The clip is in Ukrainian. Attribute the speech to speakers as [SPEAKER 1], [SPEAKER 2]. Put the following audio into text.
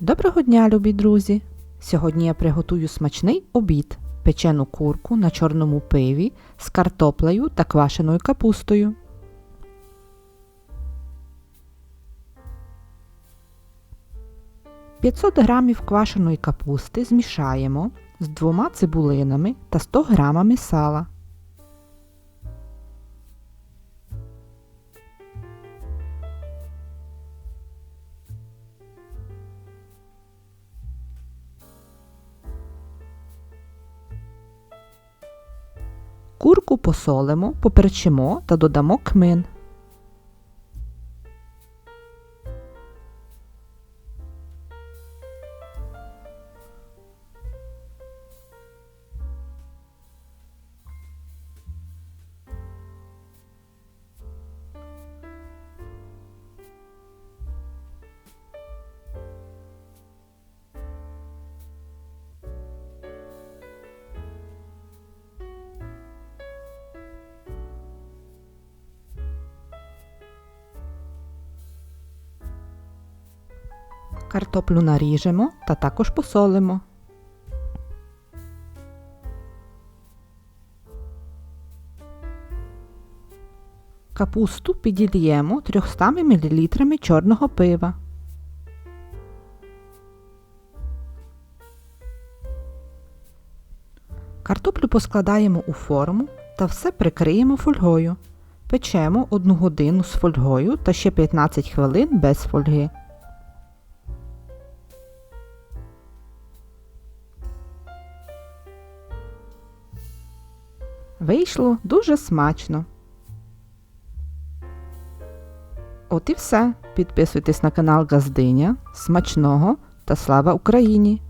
[SPEAKER 1] Доброго дня, любі друзі! Сьогодні я приготую смачний обід, печену курку на чорному пиві з картоплею та квашеною капустою. «500 грамів квашеної капусти змішаємо з двома цибулинами та 100 грамами сала. Курку посолимо, поперчимо та додамо кмин. Картоплю наріжемо та також посолимо. Капусту підільємо 300 мл чорного пива. Картоплю поскладаємо у форму та все прикриємо фольгою. Печемо 1 годину з фольгою та ще 15 хвилин без фольги. Вийшло дуже смачно. От і все. Підписуйтесь на канал Газдиня. Смачного та слава Україні!